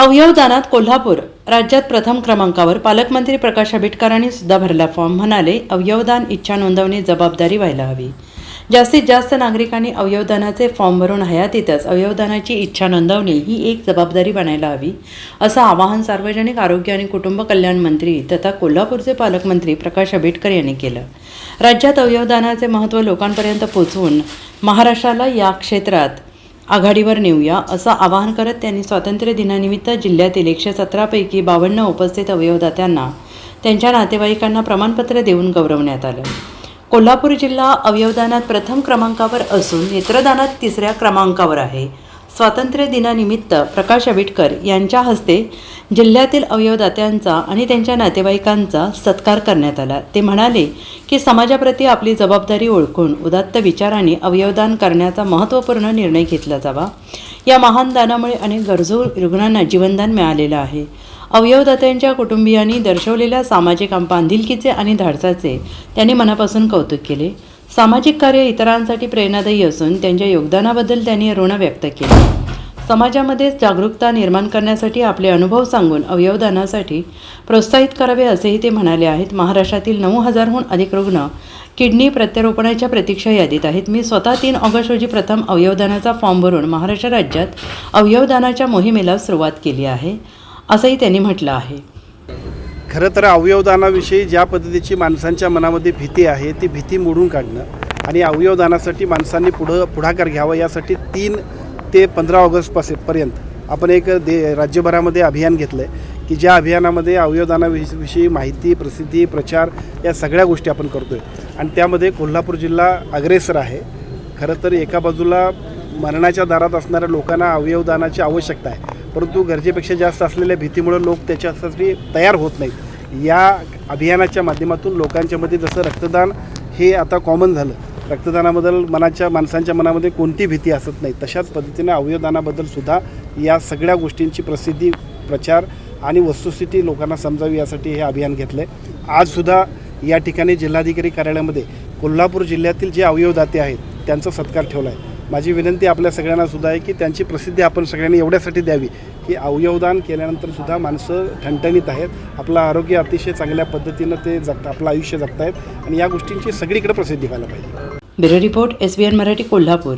अवयवदानात कोल्हापूर राज्यात प्रथम क्रमांकावर पालकमंत्री प्रकाश आंबेडकरांनी सुद्धा भरला फॉर्म. म्हणाले अवयवदान इच्छा नोंदवणी जबाबदारी व्हायला हवी. जास्तीत जास्त नागरिकांनी अवयवदानाचे फॉर्म भरून हयातीतच अवयवदानाची इच्छा नोंदवणे ही एक जबाबदारी बनायला हवी असं आवाहन सार्वजनिक आरोग्य आणि कुटुंब कल्याण मंत्री तथा कोल्हापूरचे पालकमंत्री प्रकाश आंबेडकर यांनी केलं. राज्यात अवयवदानाचे महत्त्व लोकांपर्यंत पोचवून महाराष्ट्राला या क्षेत्रात आघाडीवर नेऊया असं आवाहन करत त्यांनी स्वातंत्र्य दिनानिमित्त जिल्ह्यातील एकशे सतरापैकी बावन्न उपस्थित अवयवदात्यांना त्यांच्या नातेवाईकांना प्रमाणपत्र देऊन गौरवण्यात आलं. कोल्हापूर जिल्हा अवयवदानात प्रथम क्रमांकावर असून नेत्रदानात तिसऱ्या क्रमांकावर आहे. स्वातंत्र्य दिनानिमित्त प्रकाश आंबेडकर यांच्या हस्ते जिल्ह्यातील अवयवदात्यांचा आणि त्यांच्या नातेवाईकांचा सत्कार करण्यात आला. ते म्हणाले की समाजाप्रती आपली जबाबदारी ओळखून उदात्त विचाराने अवयवदान करण्याचा महत्त्वपूर्ण निर्णय घेतला जावा. या महान दानामुळे अनेक गरजू रुग्णांना जीवनदान मिळालेलं आहे. अवयवदात्यांच्या कुटुंबियांनी दर्शवलेल्या सामाजिक बांधिलकीचे आणि धाडसाचे त्यांनी मनापासून कौतुक केले. सामाजिक कार्य इतरांसाठी प्रेरणादायी असून त्यांच्या योगदानाबद्दल त्यांनी ऋण व्यक्त केले. समाजामध्ये जागरूकता निर्माण करण्यासाठी आपले अनुभव सांगून अवयवदानासाठी प्रोत्साहित करावे असेही ते म्हणाले आहेत. महाराष्ट्रातील नऊ हजारहून अधिक रुग्ण किडनी प्रत्यारोपणाच्या प्रतीक्षा यादीत आहेत. मी स्वतः तीन ऑगस्ट रोजी प्रथम अवयवदानाचा फॉर्म भरून महाराष्ट्र राज्यात अवयवदानाच्या मोहिमेला सुरुवात केली आहे असंही त्यांनी म्हटलं आहे. खरं तर अवयवदानाविषयी ज्या पद्धतीची माणसांच्या मनामध्ये भीती आहे ती भीती मोडून काढणं आणि अवयवदानासाठी माणसांनी पुढं पुढाकार घ्यावा यासाठी तीन ते पंधरा ऑगस्टपासून पर्यंत आपण एक दे राज्यभरामध्ये अभियान घेतलं आहे की ज्या अभियानामध्ये अवयवदानाविषयी माहिती प्रसिद्धी प्रचार या सगळ्या गोष्टी आपण करतो आहे आणि त्यामध्ये कोल्हापूर जिल्हा अग्रेसर आहे. खरं तर एका बाजूला मरणाच्या दारात असणाऱ्या लोकांना अवयवदानाची आवश्यकता आहे. परंतु गरजेपेक्षा जास्त असलेल्या भीतीमुळे लोक त्याच्यासाठी तयार होत नाहीत. या अभियानाच्या माध्यमातून लोकांच्यामध्ये जसं रक्तदान हे आता कॉमन झालं. रक्तदानाबद्दल मनाच्या माणसांच्या मनामध्ये कोणती भीती असत नाही तशाच पद्धतीने अवयवदानाबद्दल सुद्धा या सगळ्या गोष्टींची प्रसिद्धी प्रचार आणि वस्तुस्थिती लोकांना समजावी यासाठी हे अभियान घेतलं आहे आजसुद्धा या ठिकाणी जिल्हाधिकारी कार्यालयामध्ये कोल्हापूर जिल्ह्यातील जे अवयवदाते आहेत त्यांचा सत्कार ठेवला आहे माझी विनंती आपल्या सगळ्यांना सुद्धा आहे की त्यांची प्रसिद्धी आपण सगळ्यांनी एवढ्यासाठी द्यावी की अवयवदान केल्यानंतर सुद्धा माणसं ठणठणीत आहेत. आपलं आरोग्य अतिशय चांगल्या पद्धतीनं ते जगत आपलं आयुष्य जगतायत. आणि या गोष्टींची सगळीकडे प्रसिद्धी व्हायला पाहिजे. Bureau report S B N Marathi Kolhapur.